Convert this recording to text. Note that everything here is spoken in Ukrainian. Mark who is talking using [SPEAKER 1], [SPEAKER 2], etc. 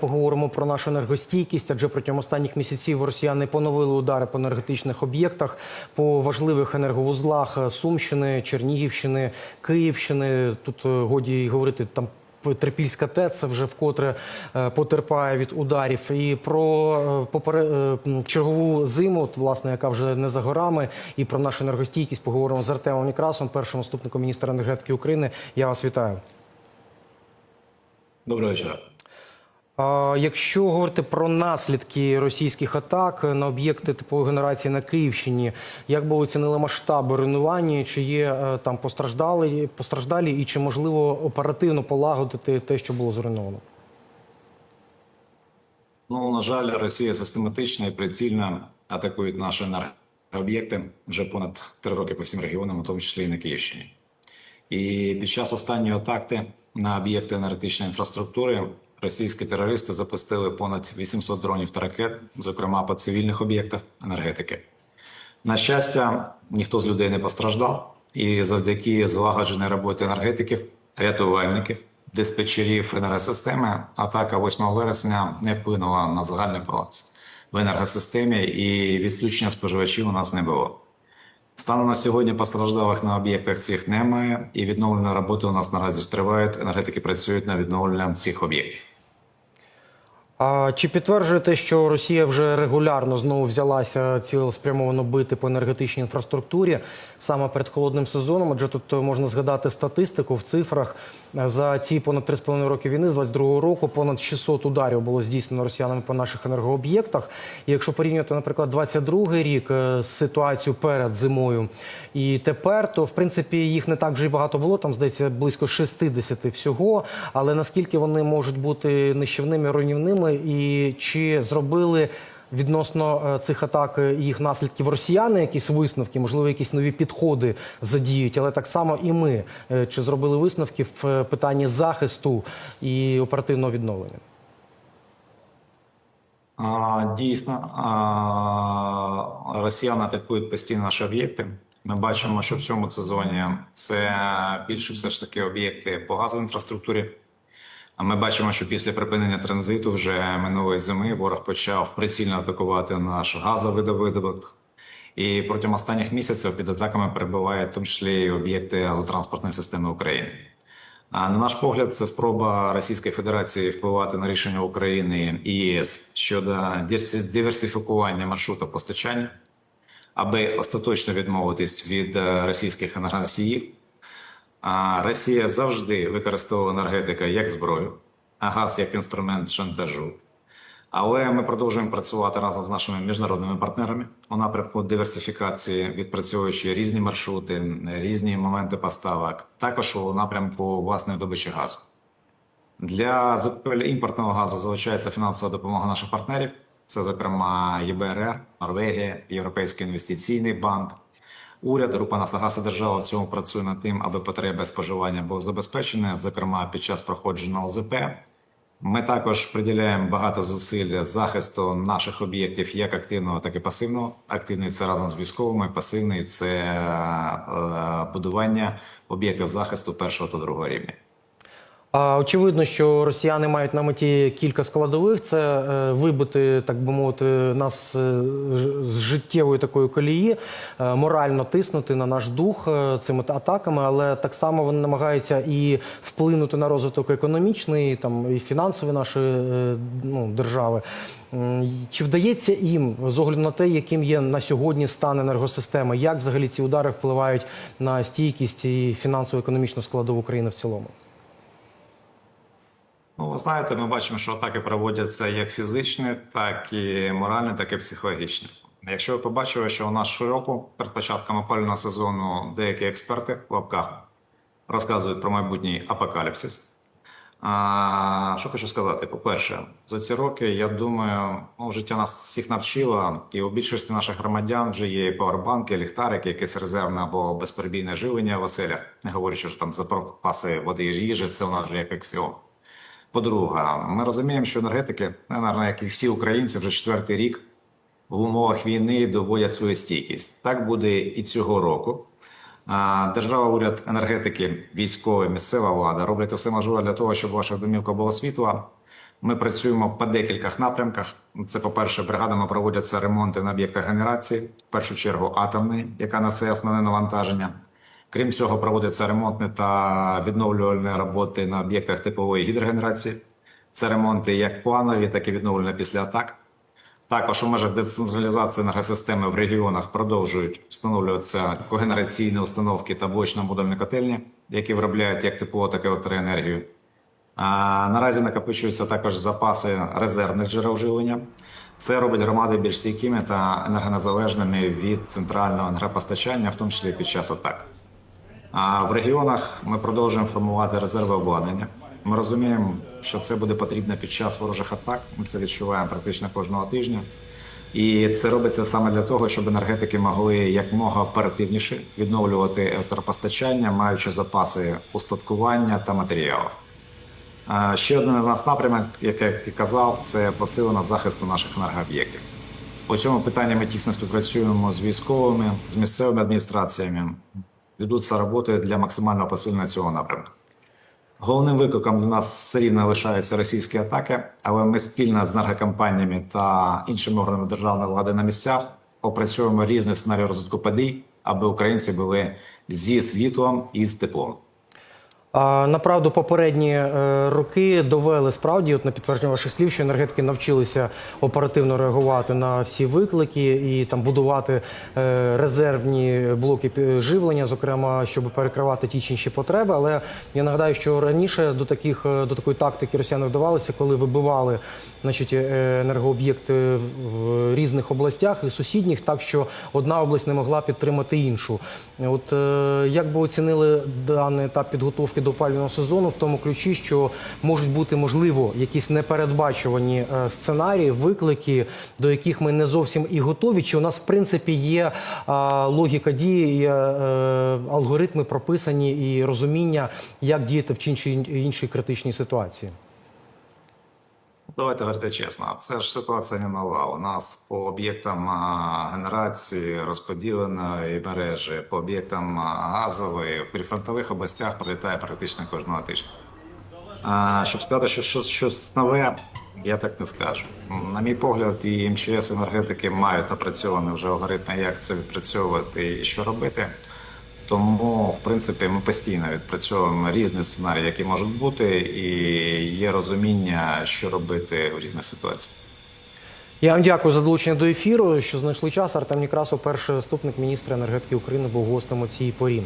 [SPEAKER 1] Поговоримо про нашу енергостійкість, адже протягом останніх місяців росіяни поновили удари по енергетичних об'єктах, по важливих енерговузлах Сумщини, Чернігівщини, Київщини. Тут е, годі й говорити там. Трипільська ТЕЦ вже вкотре е, потерпає від ударів. І про е, попере... е, чергову зиму, власне, яка вже не за горами, і про нашу енергостійкість поговоримо з Артемом Некрасом, першим заступником міністра енергетики України. Я вас вітаю.
[SPEAKER 2] Доброго вечора.
[SPEAKER 1] Якщо говорити про наслідки російських атак на об'єкти типової генерації на Київщині, як би оцінили масштаби руйнування? Чи є е, там постраждалі, постраждалі, і чи можливо оперативно полагодити те, що було зруйновано?
[SPEAKER 2] Ну на жаль, Росія систематично і прицільно атакує наші енергооб'єкти вже понад три роки по всім регіонам, у тому числі і на Київщині. І під час останньої атаки на об'єкти енергетичної інфраструктури російські терористи запустили понад 800 дронів та ракет, зокрема по цивільних об'єктах енергетики. На щастя, ніхто з людей не постраждав, і завдяки злагодженій роботі енергетиків, рятувальників, диспетчерів енергосистеми, атака 8 вересня не вплинула на загальний баланс в енергосистемі, і відключення споживачів у нас не було. Станом на сьогодні постраждалих на об'єктах цих немає, і відновлення роботи у нас наразі тривають. Енергетики працюють на відновлення цих об'єктів.
[SPEAKER 1] А чи підтверджуєте, що Росія вже регулярно знову взялася цілеспрямовано бити по енергетичній інфраструктурі саме перед холодним сезоном? Адже тут можна згадати статистику в цифрах за ці понад 3,5 роки війни з 22 року понад 600 ударів було здійснено росіянами по наших енергооб'єктах. І якщо порівняти, наприклад, 22 рік е, з ситуацією перед зимою і тепер, то в принципі їх не так вже й багато було. Там здається близько 60 всього. Але наскільки вони можуть бути нищівними, руйнівними, і чи зробили відносно е, цих атак е, і їх наслідків росіяни якісь висновки, можливо, якісь нові підходи задіють, але так само і ми Е, чи зробили висновки в е, питанні захисту і оперативного відновлення?
[SPEAKER 2] Дійсно, росіяни атакують постійно наші об'єкти. Ми бачимо, що в цьому сезоні це більше все ж таки об'єкти по газовій інфраструктурі. А ми бачимо, що після припинення транзиту вже минулої зими ворог почав прицільно атакувати наш газовий видобуток. І протягом останніх місяців під атаками перебувають в тому числі і об'єкти газотранспортної системи України. А на наш погляд, це спроба Російської Федерації впливати на рішення України і ЄС щодо диверсифікування маршруту постачання, аби остаточно відмовитись від е, російських енергоносіїв. А Росія завжди використовувала енергетика як зброю, а газ як інструмент шантажу. Але ми продовжуємо працювати разом з нашими міжнародними партнерами у напрямку диверсифікації, відпрацьовуючи різні маршрути, різні моменти поставок, також у напрямку власної добичі газу. Для закупівель імпортного газу залучається фінансова допомога наших партнерів. Це, зокрема, ЄБРР, Норвегія, Європейський інвестиційний банк. Уряд, група Нафтогаз держава в цьому працює над тим, аби потреби споживання були забезпечені, зокрема під час проходження ОЗП. Ми також приділяємо багато зусиль захисту наших об'єктів як активного, так і пасивного. Активний це разом з військовими, пасивний це е, будування об'єктів захисту першого та другого рівня.
[SPEAKER 1] Очевидно, що росіяни мають на меті кілька складових: це е, вибити, так би мовити, нас е, з життєвої такої колії, е, морально тиснути на наш дух цими атаками, але так само вони намагаються і вплинути на розвиток економічний, там і фінансової нашої ну, держави. Чи вдається їм з огляду на те, яким є на сьогодні стан енергосистеми, як взагалі ці удари впливають на стійкість і фінансово-економічну складову України в цілому?
[SPEAKER 2] Ну, ви знаєте, ми бачимо, що атаки проводяться як фізичні, так і моральні, так і психологічні. Якщо ви побачили, що у нас щороку перед початком опалювального сезону деякі експерти в лапках розказують про майбутній апокаліпсис. А, що хочу сказати, по-перше, за ці роки, я думаю, ну, життя нас всіх навчило, і у більшості наших громадян вже є і ліхтарики, якесь резервне або безперебійне живлення в оселях, не говорячи, що там запаси води і їжі, це у нас вже як аксіом. По-друге, ми розуміємо, що енергетики, наверное, як і всі українці, вже четвертий рік в умовах війни доводять свою стійкість. Так буде і цього року. Держава, уряд, енергетики, військові, місцева влада роблять усе можливе для того, щоб ваша домівка була світла. Ми працюємо по декількох напрямках. Це, по-перше, бригадами проводяться ремонти на об'єктах генерації, в першу чергу атомний, яка несе основне навантаження. Крім цього, проводяться ремонтні та відновлювальні роботи на об'єктах типової гідрогенерації. Це ремонти як планові, так і відновлені після атак. Також у межах децентралізації енергосистеми в регіонах продовжують встановлюватися когенераційні установки та блочно-модульні котельні, які виробляють як тепло, так і електроенергію. А, наразі накопичуються також запаси резервних джерел живлення. Це робить громади більш стійкими та енергонезалежними від центрального енергопостачання, в тому числі під час атак. А в регіонах ми продовжуємо формувати резерви обладнання. Ми розуміємо, що це буде потрібно під час ворожих атак. Ми це відчуваємо практично кожного тижня. І це робиться саме для того, щоб енергетики могли якмога оперативніше відновлювати електропостачання, маючи запаси устаткування та матеріалів. Ще один у нас напрямок, як я казав, це посилення захисту наших енергооб'єктів. У цьому питанні ми тісно співпрацюємо з військовими, з місцевими адміністраціями. Ведуться роботи для максимального посилення цього напрямку. Головним викликом для нас все рівно лишаються російські атаки, але ми спільно з енергокомпаніями та іншими органами державної влади на місцях опрацьовуємо різні сценарії розвитку подій, аби українці були зі світлом і з теплом.
[SPEAKER 1] Направду, попередні е, роки довели справді, от на підтвердження ваших слів, що енергетики навчилися оперативно реагувати на всі виклики і там будувати е, резервні блоки живлення, зокрема, щоб перекривати ті чи інші потреби. Але я нагадаю, що раніше до таких е, до такої тактики росіяни вдавалися, коли вибивали значить, енергооб'єкти в- різних областях і сусідніх, так що одна область не могла підтримати іншу. От як би оцінили даний етап підготовки до опалювального сезону в тому ключі, що можуть бути можливо якісь непередбачувані е, сценарії, виклики, до яких ми не зовсім і готові. Чи у нас в принципі є е, логіка дії, е, алгоритми прописані і розуміння, як діяти в чи іншій критичній ситуації?
[SPEAKER 2] Давайте говорити чесно, це ж ситуація не нова. У нас по об'єктам генерації розподіленої мережі, по об'єктам газової в прифронтових областях пролітає практично кожного тижня. А, щоб сказати, що щось, щось нове, я так не скажу. На мій погляд, і МЧС енергетики мають напрацьовані вже алгоритми, як це відпрацьовувати і що робити. Тому, в принципі, ми постійно відпрацьовуємо різні сценарії, які можуть бути, і є розуміння, що робити в різних ситуаціях.
[SPEAKER 1] Я вам дякую за долучення до ефіру. Що знайшли час. Артем Некрасов, перший заступник міністра енергетики України, був гостем у цій порі.